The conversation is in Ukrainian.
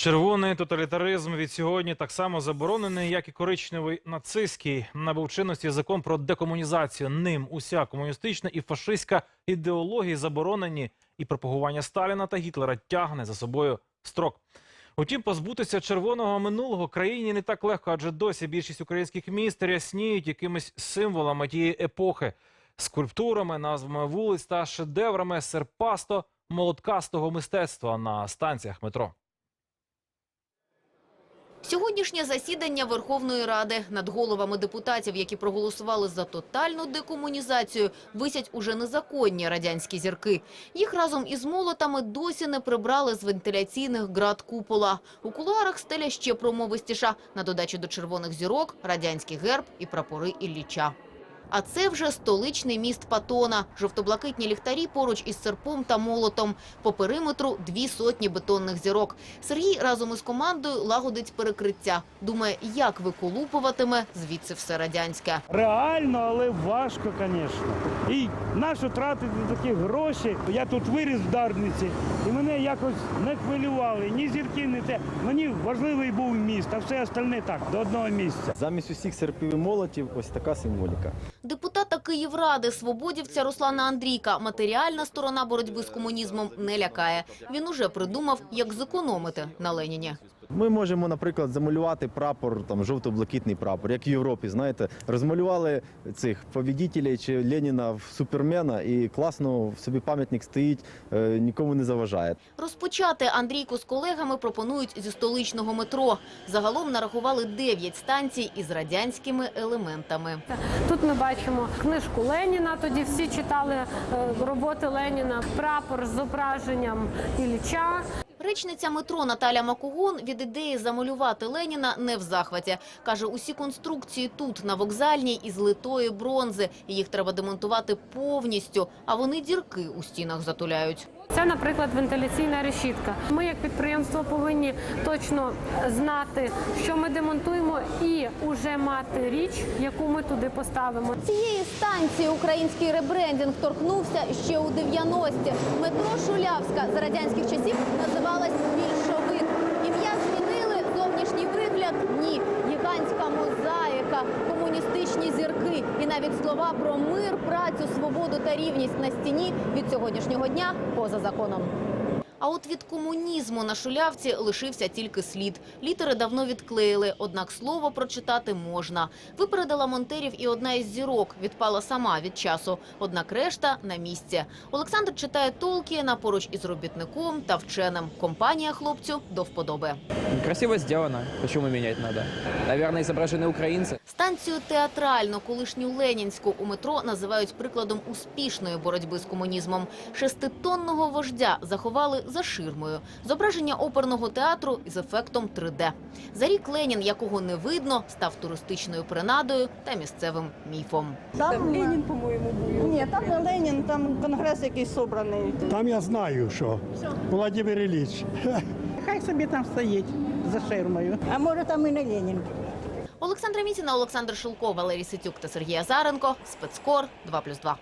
Червоний тоталітаризм від сьогодні так само заборонений, як і коричневий нацистський. Набув чинності закон про декомунізацію. Ним уся комуністична і фашистська ідеології заборонені, і пропагування Сталіна та Гітлера тягне за собою строк. Утім, позбутися червоного минулого країні не так легко, адже досі більшість українських міст рясніють якимись символами тієї епохи, скульптурами, назвами вулиць та шедеврами серпасто молоткастого мистецтва на станціях метро. Сьогоднішнє засідання Верховної Ради над головами депутатів, які проголосували за тотальну декомунізацію, висять уже незаконні радянські зірки. Їх разом із молотами досі не прибрали з вентиляційних град купола. У кулуарах стеля ще промовистіша. На додачу до червоних зірок – радянський герб і прапори Ілліча. А це вже столичний міст Патона. Жовто-блакитні ліхтарі поруч із серпом та молотом. По периметру дві сотні бетонних зірок. Сергій разом із командою лагодить перекриття. Думає, як виколупуватиме звідси все радянське. Реально, але важко, звісно. І нащо тратити такі гроші? Я тут виріс в Дарниці, і мене якось не хвилювали. Ні зірки, ні те. Мені важливий був міст, а все остальне так, до одного місця. Замість усіх серпів і молотів ось така символіка. Київради, свободівця Руслана Андрійка, матеріальна сторона боротьби з комунізмом не лякає. Він уже придумав, як зекономити на Леніні. Ми можемо, наприклад, замалювати прапор, там жовто-блакитний прапор, як в Європі, знаєте, розмалювали цих побідітелів чи Леніна в супермена, і класно собі пам'ятник стоїть, е, нікому не заважає. Розпочати Андрійку з колегами пропонують зі столичного метро. Загалом нарахували 9 станцій із радянськими елементами. Тут ми бачимо книжку Леніна. Тоді всі читали е, роботи Леніна, прапор з зображенням Ілліча. Речниця метро Наталя Макугон від ідеї замалювати Леніна не в захваті. Каже, усі конструкції тут, на вокзальній, із литої бронзи. Їх треба демонтувати повністю, а вони дірки у стінах затуляють. Це, наприклад, вентиляційна решітка. Ми, як підприємство, повинні точно знати, що ми демонтуємо, і вже мати річ, яку ми туди поставимо. Цієї станції український ребрендинг торкнувся ще у 90-ті. Метро Шулявська за радянських часів називалась більшовик. Ім'я змінили, зовнішній вигляд – ні. Гігантська мозаїка, навіть слова про мир, працю, свободу та рівність на стіні від сьогоднішнього дня поза законом. А от від комунізму на шулявці лишився тільки слід. Літери давно відклеїли, однак слово прочитати можна. Випередила монтерів і одна із зірок. Відпала сама від часу. Однак решта на місці. Олександр читає Толкіна поруч із робітником та вченим. Компанія хлопцю до вподоби. Красиво сделано. Почему менять надо? Наверное, изображены украинцы. Станцію театральну, колишню Ленінську у метро називають прикладом успішної боротьби з комунізмом. Шеститонного вождя заховали за ширмою. Зображення оперного театру із ефектом 3D. За рік Ленін, якого не видно, став туристичною принадою та місцевим міфом. Там Ленін, по-моєму, був. Ні, там не Ленін, там конгрес якийсь собраний. Там я знаю, що Володимир Ілліч. Хай собі там стоїть за ширмою. А може там і не Ленін. Олександра Міціна, Олександр Шилко, Валерій Ситюк та Сергій Азаренко. Спецкор 2+,2.